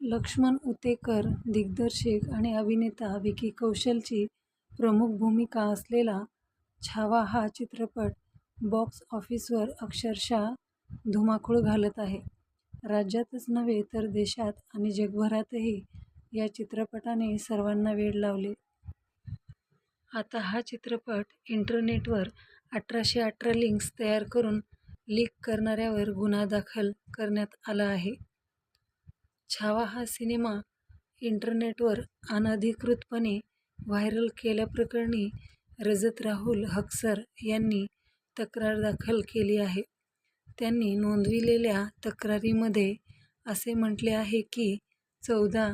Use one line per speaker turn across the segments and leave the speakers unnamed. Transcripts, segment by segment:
लक्ष्मण उतेकर दिग्दर्शक आणि अभिनेता विकी कौशलची प्रमुख भूमिका असलेला छावा हा चित्रपट बॉक्स ऑफिसवर अक्षरशः धुमाकूळ घालत आहे. राज्यातच नव्हे तर देशात आणि जगभरातही या चित्रपटाने सर्वांना वेड लावले. आता हा चित्रपट इंटरनेटवर अठराशे अठरा लिंक्स तयार करून लीक करणाऱ्यावर गुन्हा दाखल करण्यात आला आहे. छावा हा सिनेमा इंटरनेटवर अनधिकृतपणे व्हायरल केल्याप्रकरणी रजत राहुल हक्सर यांनी तक्रार दाखल केली आहे. त्यांनी नोंदविलेल्या तक्रारीमध्ये असे म्हटले आहे की, चौदा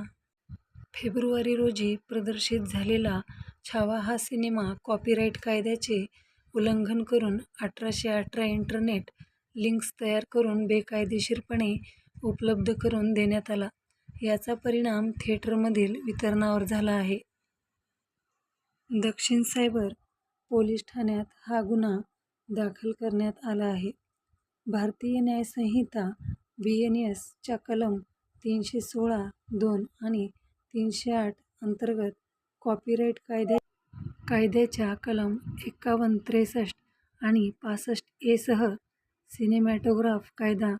फेब्रुवारी रोजी प्रदर्शित झालेला छावा हा सिनेमा कॉपीराईट कायद्याचे उल्लंघन करून अठराशे अठरा इंटरनेट लिंक्स तयार करून बेकायदेशीरपणे उपलब्ध करून देण्यात आला. याचा परिणाम थिएटरमधील वितरणावर झाला आहे. दक्षिण सायबर पोलीस ठाण्यात हा गुन्हा दाखल करण्यात आला आहे. भारतीय न्यायसंहिता बी एन एसच्या कलम तीनशे सोळा दोन आणि तीनशे आठ अंतर्गत कॉपीराईट कायद्याच्या कलम एकावन्न त्रेसष्ट आणि पासष्ट एसह सिनेमॅटोग्राफ कायदा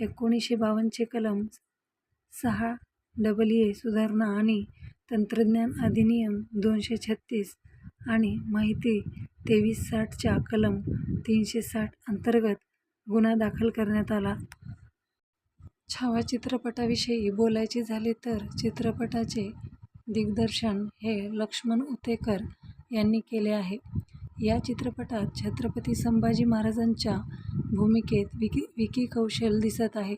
एकोणीसशे बावन्नचे कलम सहा डबल ए सुधारणा आणि तंत्रज्ञान अधिनियम दोनशे छत्तीस आणि माहिती तेवीस साठच्या कलम तीनशे साठ अंतर्गत गुन्हा दाखल करण्यात आला. छावा चित्रपटाविषयी बोलायचे झाले तर चित्रपटाचे दिग्दर्शन हे लक्ष्मण उतेकर यांनी केले आहे. या चित्रपटात छत्रपती संभाजी महाराजांच्या भूमिकेत विकी विकी कौशल दिसत आहे.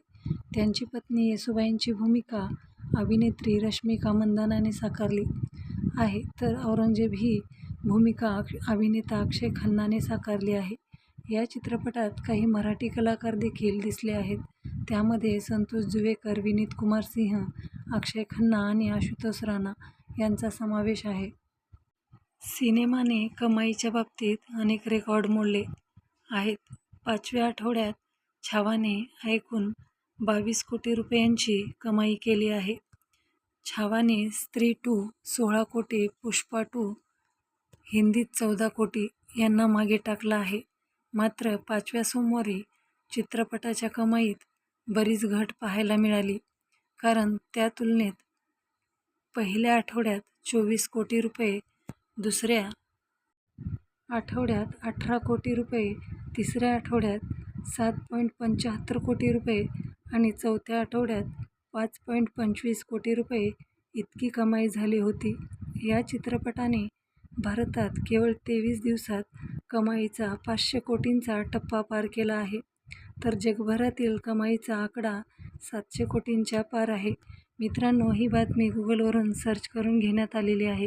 त्यांची पत्नी येसुबाईंची भूमिका अभिनेत्री रश्मिका मंदानाने साकारली आहे तर औरंगजेब ही भूमिका अभिनेता अक्षय खन्नाने साकारली आहे. या चित्रपटात काही मराठी कलाकार देखील दिसले आहेत. त्यामध्ये संतोष जुवेकर, विनीत कुमार सिंह, अक्षय खन्ना आणि आशुतोष राणा यांचा समावेश आहे. सिनेमाने कमाईच्या बाबतीत अनेक रेकॉर्ड मोडले आहेत. पाचव्या आठवड्यात छावाने ऐकून बावीस कोटी रुपयांची कमाई केली आहे. छावाने स्त्री टू सोळा कोटी, पुष्पा टू हिंदीत चौदा कोटी यांना मागे टाकला आहे. मात्र पाचव्या सोमवारी चित्रपटाच्या कमाईत बरीच घट पाहायला मिळाली. कारण त्या तुलनेत पहिल्या आठवड्यात चोवीस कोटी रुपये, दुसऱ्या आठवड्यात अठरा कोटी रुपये, तिसऱ्या आठवड्यात सात पॉईंट पंच्याहत्तर कोटी रुपये आणि चौथ्या आठवड्यात पाच पॉईंट पंचवीस कोटी रुपये इतकी कमाई झाली होती. या चित्रपटाने भारतात केवळ तेवीस दिवसात कमाईचा पाचशे कोटींचा टप्पा पार केला आहे. तर जगभरातील कमाईचा आकडा सातशे कोटींच्या पार आहे. मित्रांनो, ही बातमी गुगलवरून सर्च करून घेण्यात आलेली आहे.